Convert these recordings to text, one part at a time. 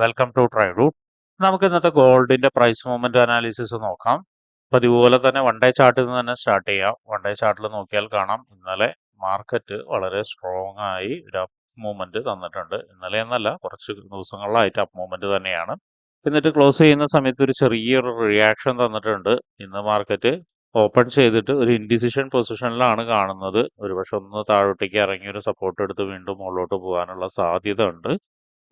Welcome to try root നമുക്ക് ഇന്നത്തെ ഗോൾഡിന്റെ പ്രൈസ് മൂവ്മെന്റ് അനാലിസിസ് നോക്കാം. അപ്പൊ അതുപോലെ തന്നെ വൺ ഡേ ചാർട്ടിൽ നിന്ന് തന്നെ സ്റ്റാർട്ട് ചെയ്യാം. വൺ ഡേ ചാർട്ടിൽ നോക്കിയാൽ കാണാം. ഇന്നലെ മാർക്കറ്റ് വളരെ സ്ട്രോങ് ആയി ഒരു അപ്പ് മൂവ്മെന്റ് തന്നിട്ടുണ്ട്. ഇന്നലെ എന്നല്ല കുറച്ച് ദിവസങ്ങളിലായിട്ട് അപ്പ് മൂവ്മെന്റ് തന്നെയാണ്. എന്നിട്ട് ക്ലോസ് ചെയ്യുന്ന സമയത്ത് ഒരു ചെറിയൊരു റിയാക്ഷൻ തന്നിട്ടുണ്ട്. ഇന്ന് മാർക്കറ്റ് ഓപ്പൺ ചെയ്തിട്ട് ഒരു ഇൻഡിസിഷൻ പൊസിഷനിലാണ് കാണുന്നത്. ഒരുപക്ഷെ ഒന്ന് താഴോട്ടേക്ക് ഇറങ്ങി ഒരു സപ്പോർട്ട് എടുത്ത് വീണ്ടും മുകളിലോട്ട് പോകാനുള്ള സാധ്യത ഉണ്ട്.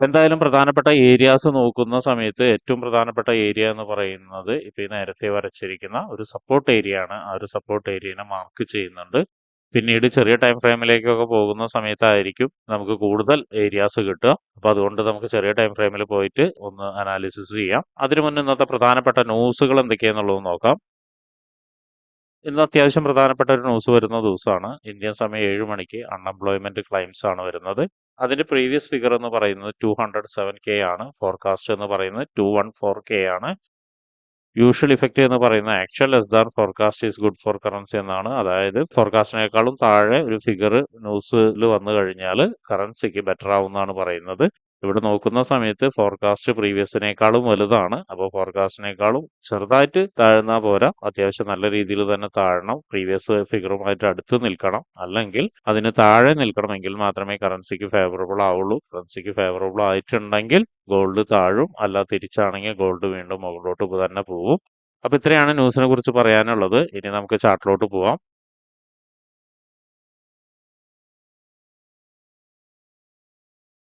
എന്തായാലും പ്രധാനപ്പെട്ട ഏരിയാസ് നോക്കുന്ന സമയത്ത് ഏറ്റവും പ്രധാനപ്പെട്ട ഏരിയ എന്ന് പറയുന്നത് ഇപ്പൊ ഈ നേരത്തെ വരച്ചിരിക്കുന്ന ഒരു സപ്പോർട്ട് ഏരിയ ആണ്. ആ ഒരു സപ്പോർട്ട് ഏരിയനെ മാർക്ക് ചെയ്യുന്നുണ്ട്. പിന്നീട് ചെറിയ ടൈം ഫ്രെയിമിലേക്കൊക്കെ പോകുന്ന സമയത്തായിരിക്കും നമുക്ക് കൂടുതൽ ഏരിയാസ് കിട്ടുക. അപ്പോൾ അതുകൊണ്ട് നമുക്ക് ചെറിയ ടൈം ഫ്രെയിമിൽ പോയിട്ട് ഒന്ന് അനാലിസിസ് ചെയ്യാം. അതിനു മുന്നേ ഇന്നത്തെ പ്രധാനപ്പെട്ട ന്യൂസുകൾ എന്തൊക്കെയാണെന്നുള്ളത് നോക്കാം. ഇന്ന് അത്യാവശ്യം പ്രധാനപ്പെട്ട ഒരു ന്യൂസ് വരുന്ന ദിവസമാണ്. ഇന്ത്യൻ സമയം ഏഴ് മണിക്ക് അൺഎംപ്ലോയ്മെന്റ് ക്ലെയിംസ് ആണ് വരുന്നത്. അതിന്റെ പ്രീവിയസ് ഫിഗർ എന്ന് പറയുന്നത് ടു ഹൺഡ്രഡ് സെവൻ കെ ആണ്. ഫോർകാസ്റ്റ് എന്ന് പറയുന്നത് ടു വൺ ഫോർ കെ ആണ്. യൂഷ്വൽ ഇഫക്റ്റ് എന്ന് പറയുന്നത് actual less than forecast is good for currency എന്നാണ്. അതായത് ഫോർകാസ്റ്റിനേക്കാളും താഴെ ഒരു ഫിഗർ ന്യൂസിൽ വന്നു കഴിഞ്ഞാൽ കറൻസിക്ക് ബെറ്റർ ആവുമെന്നാണ് പറയുന്നത്. ഇവിടെ നോക്കുന്ന സമയത്ത് ഫോർകാസ്റ്റ് പ്രീവിയസിനേക്കാളും വലുതാണ്. അപ്പോൾ ഫോർകാസ്റ്റിനേക്കാളും ചെറുതായിട്ട് താഴ്ന്ന പോരാ. അത്യാവശ്യം നല്ല രീതിയിൽ തന്നെ താഴണം. പ്രീവിയസ് ഫിഗറുമായിട്ട് അടുത്ത് നിൽക്കണം. അല്ലെങ്കിൽ അതിന് താഴെ നിൽക്കണമെങ്കിൽ മാത്രമേ കറൻസിക്ക് ഫേവറബിൾ ആവുള്ളൂ. കറൻസിക്ക് ഫേവറബിൾ ആയിട്ടുണ്ടെങ്കിൽ ഗോൾഡ് താഴും. അല്ല തിരിച്ചാണെങ്കിൽ ഗോൾഡ് വീണ്ടും മുകളിലോട്ട് തന്നെ പോകും അപ്പൊ ഇത്രയാണ് ന്യൂസിനെ കുറിച്ച് പറയാനുള്ളത്. ഇനി നമുക്ക് ചാർട്ടിലോട്ട് പോവാം.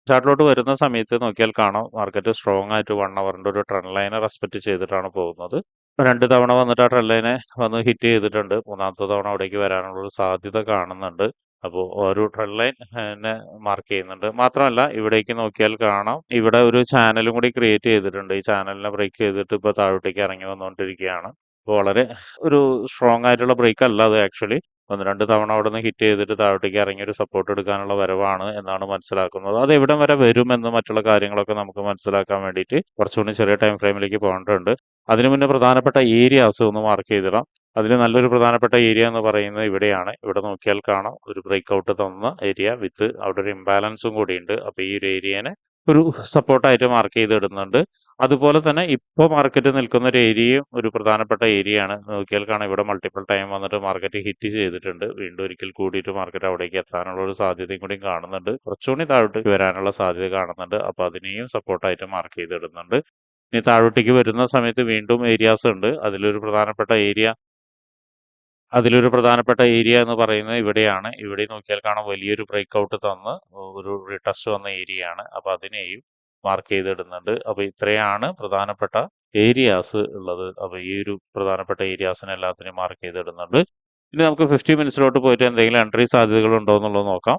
ചാർട്ടിലോട്ട് വരുന്ന സമയത്ത് നോക്കിയാൽ കാണാം മാർക്കറ്റ് സ്ട്രോങ് ആയിട്ട് വൺ അവറിന്റെ ഒരു ട്രെൻഡ് ലൈനെ റെസ്പെക്ട് ചെയ്തിട്ടാണ് പോകുന്നത്. രണ്ട് തവണ വന്നിട്ട് ആ ട്രെൻഡ് ലൈനെ വന്ന് ഹിറ്റ് ചെയ്തിട്ടുണ്ട്. മൂന്നാമത്തെ തവണ അവിടേക്ക് വരാനുള്ള ഒരു സാധ്യത കാണുന്നുണ്ട്. അപ്പോൾ ഒരു ട്രെൻഡ് ലൈൻ മാർക്ക് ചെയ്യുന്നുണ്ട്. മാത്രമല്ല ഇവിടേക്ക് നോക്കിയാൽ കാണാം ഇവിടെ ഒരു ചാനലും കൂടി ക്രിയേറ്റ് ചെയ്തിട്ടുണ്ട്. ഈ ചാനലിനെ ബ്രേക്ക് ചെയ്തിട്ട് ഇപ്പോൾ താഴോട്ടേക്ക് ഇറങ്ങി വന്നുകൊണ്ടിരിക്കുകയാണ്. വളരെ ഒരു സ്ട്രോങ് ആയിട്ടുള്ള ബ്രേക്ക് അല്ല അത് ആക്ച്വലി ഒന്ന് രണ്ട് തവണ അവിടെ നിന്ന് ഹിറ്റ് ചെയ്തിട്ട് താഴോട്ടേക്ക് ഇറങ്ങി ഒരു സപ്പോർട്ട് എടുക്കാനുള്ള വരവാണ് എന്നാണ് മനസ്സിലാക്കുന്നത്. അത് എവിടം വരെ വരുമെന്ന് മറ്റുള്ള കാര്യങ്ങളൊക്കെ നമുക്ക് മനസ്സിലാക്കാൻ വേണ്ടിയിട്ട് കുറച്ചുകൂടി ചെറിയ ടൈം ഫ്രെയിമിലേക്ക് പോകേണ്ടതുണ്ട്. അതിനു മുന്നേ പ്രധാനപ്പെട്ട ഏരിയാസ് ഒന്ന് മാർക്ക് ചെയ്തിടാം. അതിൽ നല്ലൊരു പ്രധാനപ്പെട്ട ഏരിയ എന്ന് പറയുന്നത് ഇവിടെയാണ്. ഇവിടെ നോക്കിയാൽ കാണാം. ഒരു ബ്രേക്ക് ഔട്ട് തന്ന ഏരിയ വിത്ത് അവിടെ ഒരു ഇംബാലൻസും കൂടിയുണ്ട്. അപ്പോൾ ഈ ഒരു ഏരിയനെ ഒരു സപ്പോർട്ടായിട്ട് മാർക്ക് ചെയ്തിടുന്നുണ്ട്. അതുപോലെ തന്നെ ഇപ്പോൾ മാർക്കറ്റ് നിൽക്കുന്ന ഒരു ഏരിയയും ഒരു പ്രധാനപ്പെട്ട ഏരിയ ആണ്. നോക്കിയാൽ കാണാം ഇവിടെ മൾട്ടിപ്പിൾ ടൈം വന്നിട്ട് മാർക്കറ്റ് ഹിറ്റ് ചെയ്തിട്ടുണ്ട്. വീണ്ടും ഒരിക്കൽ കൂടിയിട്ട് മാർക്കറ്റ് അവിടേക്ക് എത്താനുള്ള ഒരു സാധ്യതയും കൂടി കാണുന്നുണ്ട്. കുറച്ചുകൂടി താഴോട്ടേക്ക് വരാനുള്ള സാധ്യത കാണുന്നുണ്ട്. അപ്പോൾ അതിനെയും സപ്പോർട്ടായിട്ട് മാർക്ക് ചെയ്തിടുന്നുണ്ട്. ഇനി താഴോട്ടേക്ക് വരുന്ന സമയത്ത് വീണ്ടും ഏരിയാസ് ഉണ്ട്. അതിലൊരു പ്രധാനപ്പെട്ട ഏരിയ അതിലൊരു പ്രധാനപ്പെട്ട ഏരിയ എന്ന് പറയുന്നത് ഇവിടെയാണ്. ഇവിടെ നോക്കിയാൽ കാണാം വലിയൊരു ബ്രേക്ക് ഔട്ട് തന്ന് ഒരു റിട്ടസ്റ്റ് വന്ന ഏരിയയാണ് അപ്പോൾ അപ്പൊ അതിനെയും മാർക്ക് ചെയ്തിടുന്നുണ്ട്. അപ്പോൾ ഇത്രയാണ് പ്രധാനപ്പെട്ട ഏരിയാസ് ഉള്ളത്. അപ്പോൾ ഈ ഒരു പ്രധാനപ്പെട്ട ഏരിയാസിനെ എല്ലാത്തിനെയും മാർക്ക് ചെയ്തിടുന്നുണ്ട്. ഇനി നമുക്ക് ഫിഫ്റ്റി മിനിറ്റ്സിലോട്ട് പോയിട്ട് എന്തെങ്കിലും എൻട്രി സാധ്യതകൾ ഉണ്ടോ എന്നുള്ളത് നോക്കാം.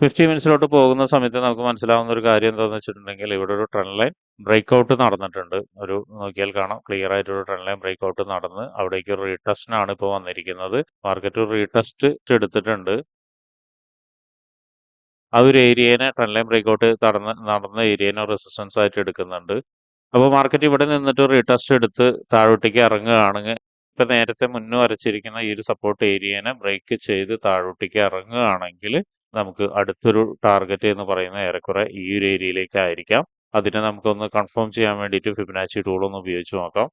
ഫിഫ്റ്റി മിനിറ്റ്സിലോട്ട് പോകുന്ന സമയത്ത് നമുക്ക് മനസ്സിലാവുന്ന ഒരു കാര്യം എന്താണെന്ന് വെച്ചിട്ടുണ്ടെങ്കിൽ ഇവിടെ ഒരു ട്രെൻഡ് ലൈൻ ബ്രേക്ക് ഔട്ട് നടന്നിട്ടുണ്ട്. ഒരു നോക്കിയാൽ കാണാം. ക്ലിയർ ആയിട്ട് ഒരു ട്രെൻഡ് ലൈൻ ബ്രേക്ക് ഔട്ട് നടന്ന് അവിടേക്ക് ഒരു റീടെസ്റ്റിനാണ് ഇപ്പോൾ വന്നിരിക്കുന്നത്. മാർക്കറ്റ് ഒരു റീടെസ്റ്റ് എടുത്തിട്ടുണ്ട്. ആ ഒരു ഏരിയനെ ട്രെൻഡ് ലൈൻ ബ്രേക്ക് ഔട്ട് നടന്ന നടന്ന ഏരിയനെ റെസിസ്റ്റൻസ് ആയിട്ട് എടുക്കുന്നുണ്ട്. അപ്പോൾ മാർക്കറ്റ് ഇവിടെ നിന്നിട്ട് റീടെസ്റ്റ് എടുത്ത് താഴോട്ടേക്ക് ഇറങ്ങുകയാണെങ്കിൽ ഇപ്പം നേരത്തെ മുന്നേ വരച്ചിരിക്കുന്ന ഈ ഒരു സപ്പോർട്ട് ഏരിയനെ ബ്രേക്ക് ചെയ്ത് താഴോട്ടേക്ക് ഇറങ്ങുകയാണെങ്കിൽ നമുക്ക് അടുത്തൊരു ടാർഗറ്റ് എന്ന് പറയുന്നത് ഏറെക്കുറെ ഈ ഒരു ഏരിയയിലേക്കായിരിക്കാം. അതിനെ നമുക്കൊന്ന് കൺഫേം ചെയ്യാൻ വേണ്ടിയിട്ട് ഫിബനാച്ചി ടൂൾ ഒന്ന് ഉപയോഗിച്ച് നോക്കാം.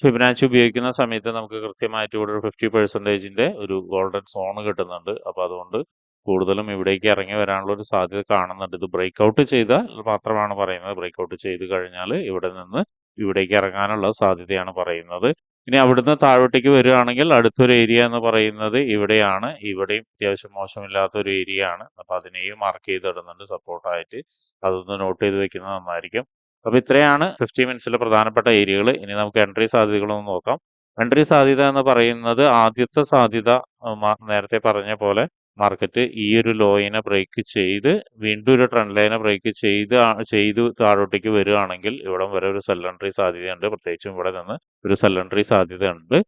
ഫിബനാച്ചി ഉപയോഗിക്കുന്ന സമയത്ത് നമുക്ക് കൃത്യമായിട്ട് ഇവിടെ ഒരു ഫിഫ്റ്റി പെർസെന്റേജിന്റെ ഒരു ഗോൾഡൻ സോൺ കിട്ടുന്നുണ്ട്. അപ്പോൾ അതുകൊണ്ട് കൂടുതലും ഇവിടേക്ക് ഇറങ്ങി വരാനുള്ള ഒരു സാധ്യത കാണുന്നുണ്ട്. ഇത് ബ്രേക്ക് ഔട്ട് ചെയ്താൽ മാത്രമാണ് പറയുന്നത്. ബ്രേക്ക് ഔട്ട് ചെയ്ത് കഴിഞ്ഞാൽ ഇവിടെ നിന്ന് ഇവിടേക്ക് ഇറങ്ങാനുള്ള സാധ്യതയാണ് പറയുന്നത്. ഇനി അവിടുന്ന് താഴോട്ടേക്ക് വരികയാണെങ്കിൽ അടുത്തൊരു ഏരിയ എന്ന് പറയുന്നത് ഇവിടെയാണ്. ഇവിടെയും അത്യാവശ്യം മോശമില്ലാത്ത ഒരു ഏരിയ ആണ്. അപ്പൊ അതിനെയും മാർക്ക് ചെയ്തിടുന്നുണ്ട്. സപ്പോർട്ടായിട്ട് അതൊന്ന് നോട്ട് ചെയ്ത് വെക്കുന്നത് നന്നായിരിക്കും. അപ്പൊ ഇത്രയാണ് ഫിഫ്റ്റി മിനിറ്റ്സിലെ പ്രധാനപ്പെട്ട ഏരിയകൾ ഇനി നമുക്ക് എൻട്രി സാധ്യതകളൊന്ന് നോക്കാം. എൻട്രി സാധ്യത എന്ന് പറയുന്നത് ആദ്യത്തെ സാധ്യത നേരത്തെ പറഞ്ഞ പോലെ മാർക്കറ്റ് ഈ ഒരു ലോയിനെ ബ്രേക്ക് ചെയ്ത് വീണ്ടും ഒരു ട്രെൻഡ് ലൈനെ ബ്രേക്ക് ചെയ്ത് ചെയ്ത് താഴോട്ടേക്ക് വരികയാണെങ്കിൽ ഇവിടെ വരെ ഒരു സെല്ലൻട്രി സാധ്യതയുണ്ട്. പ്രത്യേകിച്ചും ഇവിടെ നിന്ന് ഒരു സെല്ലൻട്രി സാധ്യതയുണ്ട്.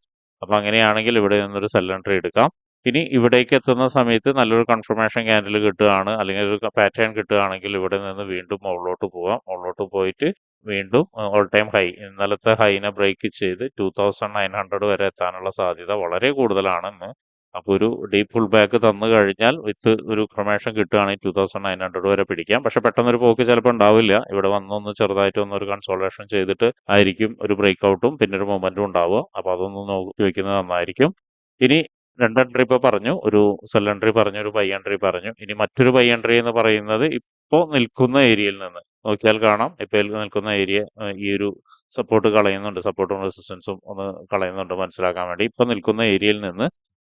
അപ്പൊ അങ്ങനെയാണെങ്കിൽ ഇവിടെ നിന്നൊരു സെല്ലൻട്രി എടുക്കാം. ഇനി ഇവിടേക്ക് എത്തുന്ന സമയത്ത് നല്ലൊരു കൺഫർമേഷൻ ക്യാൻഡിൽ കിട്ടുകയാണ്. അല്ലെങ്കിൽ ഒരു പാറ്റേൺ കിട്ടുകയാണെങ്കിൽ ഇവിടെ നിന്ന് വീണ്ടും മുകളിലോട്ട് പോകാം മുകളിലോട്ട് പോയിട്ട് വീണ്ടും ഓൾ ടൈം ഹൈ ഇന്നലത്തെ ഹൈനെ ബ്രേക്ക് ചെയ്ത് ടൂ തൗസൻഡ് നയൻ ഹൺഡ്രഡ് വരെ എത്താനുള്ള സാധ്യത വളരെ കൂടുതലാണ് ഇന്ന് അപ്പോൾ ഒരു ഡീപ്പ് ഫുൾ ബാക്ക് തന്നു കഴിഞ്ഞാൽ വിത്ത് ഒരു ക്രമേഷൻ കിട്ടുകയാണെങ്കിൽ ടു തൗസൻഡ് നയൻ ഹൺഡ്രഡ് വരെ പിടിക്കാം. പക്ഷെ പെട്ടെന്നൊരു പോക്ക് ചിലപ്പോൾ ഉണ്ടാവില്ല. ഇവിടെ വന്നൊന്ന് ചെറുതായിട്ട് ഒന്ന് ഒരു കൺസോൾട്ടേഷൻ ചെയ്തിട്ട് ആയിരിക്കും ഒരു ബ്രേക്ക് ഔട്ടും പിന്നെ ഒരു മൊമെന്റും ഉണ്ടാവുക. അപ്പോൾ അതൊന്ന് നോക്കി വെക്കുന്നത് നന്നായിരിക്കും. ഇനി രണ്ട് എൻട്രി ഇപ്പോൾ പറഞ്ഞു ഒരു സെൽ എൻട്രി പറഞ്ഞു ഒരു ബൈ എൻട്രി പറഞ്ഞു. ഇനി മറ്റൊരു ബൈ എൻട്രി എന്ന് പറയുന്നത് ഇപ്പോൾ നിൽക്കുന്ന ഏരിയയിൽ നിന്ന്. നോക്കിയാൽ കാണാം. ഇപ്പോൾ നിൽക്കുന്ന ഏരിയ ഈ ഒരു സപ്പോർട്ട് കളയുന്നുണ്ട്. സപ്പോർട്ടും റെസിസ്റ്റൻസും ഒന്ന് കളയുന്നുണ്ട് മനസ്സിലാക്കാൻ വേണ്ടി. ഇപ്പൊ നിൽക്കുന്ന ഏരിയയിൽ നിന്ന്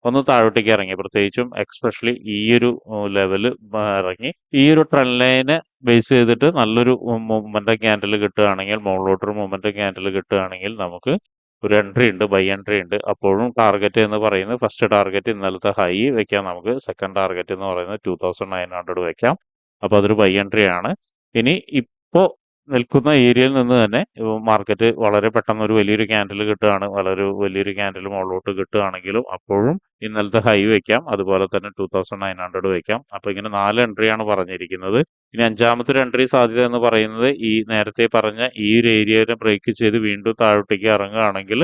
ഒന്ന് താഴോട്ടേക്ക് ഇറങ്ങി. പ്രത്യേകിച്ചും എക്സ്പെഷ്യലി ഈ ഒരു ലെവൽ ഇറങ്ങി. ഈ ഒരു ട്രെൻഡ് ലൈനെ ബേസ് ചെയ്തിട്ട് നല്ലൊരു മൊമെന്റം ക്യാൻഡിൽ കിട്ടുകയാണെങ്കിൽ മുകളിലോട്ടൊരു മൊമെന്റം ക്യാൻഡിൽ കിട്ടുകയാണെങ്കിൽ നമുക്ക് ഒരു എൻട്രി ഉണ്ട് ബൈ എൻട്രി ഉണ്ട്. അപ്പോഴും ടാർഗറ്റ് എന്ന് പറയുന്നത് ഫസ്റ്റ് ടാർഗറ്റ് ഇന്നലത്തെ ഹൈ വെക്കാം നമുക്ക്. സെക്കൻഡ് ടാർഗറ്റ് എന്ന് പറയുന്നത് ടൂ തൗസൻഡ് നയൻ ഹൺഡ്രഡ് വെക്കാം. അപ്പോൾ അതൊരു ബൈ എൻട്രി ആണ്. ഇനി ഇപ്പോൾ നിൽക്കുന്ന ഏരിയയിൽ നിന്ന് തന്നെ മാർക്കറ്റ് വളരെ പെട്ടെന്ന് ഒരു വലിയൊരു ക്യാൻഡിൽ കിട്ടുകയാണ്. വളരെ വലിയൊരു ക്യാൻഡിൽ മുകളിലോട്ട് കിട്ടുകയാണെങ്കിലും അപ്പോഴും ഇന്നലത്തെ ഹൈ വെക്കാം. അതുപോലെ തന്നെ ടൂ തൗസൻഡ് നയൻ ഹൺഡ്രഡ് വെക്കാം. അപ്പോൾ ഇങ്ങനെ നാല് എൻട്രിയാണ് പറഞ്ഞിരിക്കുന്നത്. ഇനി അഞ്ചാമത്തെ ഒരു എൻട്രി സാധ്യത എന്ന് പറയുന്നത് ഈ നേരത്തെ പറഞ്ഞ ഈ ഒരു ഏരിയനെ ബ്രേക്ക് ചെയ്ത് വീണ്ടും താഴോട്ടേക്ക് ഇറങ്ങുകയാണെങ്കിൽ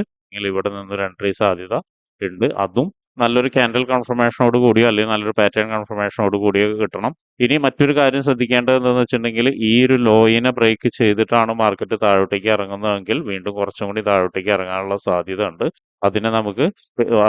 ഇവിടെ നിന്നൊരു എൻട്രി സാധ്യത ഉണ്ട്. അതും നല്ലൊരു ക്യാൻഡൽ കൺഫർമേഷനോട് കൂടിയോ അല്ലെങ്കിൽ നല്ലൊരു പാറ്റേൺ കൺഫർമേഷനോട് കൂടിയോ കിട്ടണം. ഇനി മറ്റൊരു കാര്യം ശ്രദ്ധിക്കേണ്ടത് എന്താണെന്ന് വെച്ചിട്ടുണ്ടെങ്കിൽ ഈ ഒരു ലോയിനെ ബ്രേക്ക് ചെയ്തിട്ടാണ് മാർക്കറ്റ് താഴോട്ടേക്ക് ഇറങ്ങുന്നതെങ്കിൽ വീണ്ടും കുറച്ചും കൂടി താഴോട്ടേക്ക് ഇറങ്ങാനുള്ള സാധ്യത ഉണ്ട് അതിനെ നമുക്ക്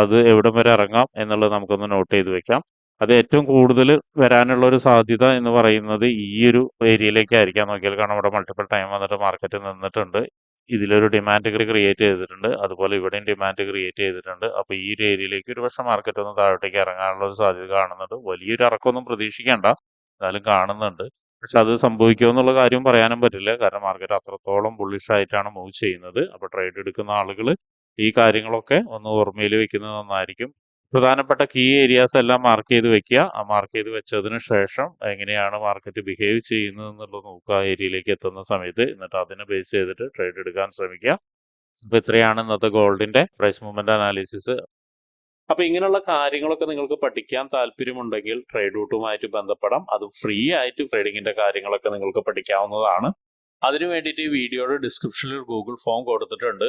അത് എവിടം വരെ ഇറങ്ങാം എന്നുള്ളത് നമുക്കൊന്ന് നോട്ട് ചെയ്ത് വെക്കാം. അത് ഏറ്റവും കൂടുതൽ വരാനുള്ള ഒരു സാധ്യത എന്ന് പറയുന്നത് ഈ ഒരു ഏരിയയിലേക്കായിരിക്കാം നോക്കിയാൽ കാരണം ഇവിടെ മൾട്ടിപ്പിൾ ടൈം വന്നിട്ട് മാർക്കറ്റ് നിന്നിട്ടുണ്ട്. ഇതിലൊരു ഡിമാൻഡ് ക്രിയേറ്റ് ചെയ്തിട്ടുണ്ട്. അതുപോലെ ഇവിടെയും ഡിമാൻഡ് ക്രിയേറ്റ് ചെയ്തിട്ടുണ്ട്. അപ്പോൾ ഈ ഒരു ഏരിയയിലേക്ക് ഒരു പക്ഷേ മാർക്കറ്റ് ഒന്ന് താഴോട്ടേക്ക് ഇറങ്ങാനുള്ള ഒരു സാധ്യത കാണുന്നുണ്ട്. വലിയൊരു ഇറക്കമൊന്നും പ്രതീക്ഷിക്കേണ്ട. എന്നാലും കാണുന്നുണ്ട്. പക്ഷെ അത് സംഭവിക്കുമോ എന്നുള്ള കാര്യം പറയാനും പറ്റില്ല. കാരണം മാർക്കറ്റ് അത്രത്തോളം ബുള്ളിഷായിട്ടാണ് മൂവ് ചെയ്യുന്നത്. അപ്പോൾ ട്രേഡ് എടുക്കുന്ന ആളുകൾ ഈ കാര്യങ്ങളൊക്കെ ഒന്ന് ഓർമ്മയിൽ വെക്കുന്നത് നന്നായിരിക്കും. പ്രധാനപ്പെട്ട കീ ഏരിയാസ് എല്ലാം മാർക്ക് ചെയ്ത് വെക്കുക. ആ മാർക്ക് ചെയ്ത് വെച്ചതിന് ശേഷം എങ്ങനെയാണ് മാർക്കറ്റ് ബിഹേവ് ചെയ്യുന്നത് എന്നുള്ളത് നോക്കുക. ആ ഏരിയയിലേക്ക് എത്തുന്ന സമയത്ത് എന്നിട്ട് അതിനെ ബേസ് ചെയ്തിട്ട് ട്രേഡ് എടുക്കാൻ ശ്രമിക്കുക. അപ്പൊ ഇത്രയാണ് ഇന്നത്തെ ഗോൾഡിന്റെ പ്രൈസ് മൂവ്മെന്റ് അനാലിസിസ് അപ്പൊ ഇങ്ങനെയുള്ള കാര്യങ്ങളൊക്കെ നിങ്ങൾക്ക് പഠിക്കാൻ താല്പര്യമുണ്ടെങ്കിൽ ട്രേഡ് റൂട്ടുമായിട്ട് ബന്ധപ്പെടാം. അത് ഫ്രീ ആയിട്ട് ട്രേഡിങ്ങിന്റെ കാര്യങ്ങളൊക്കെ നിങ്ങൾക്ക് പഠിക്കാവുന്നതാണ്. അതിനു വേണ്ടിയിട്ട് ഈ വീഡിയോയുടെ ഡിസ്ക്രിപ്ഷനിൽ ഗൂഗിൾ ഫോം കൊടുത്തിട്ടുണ്ട്.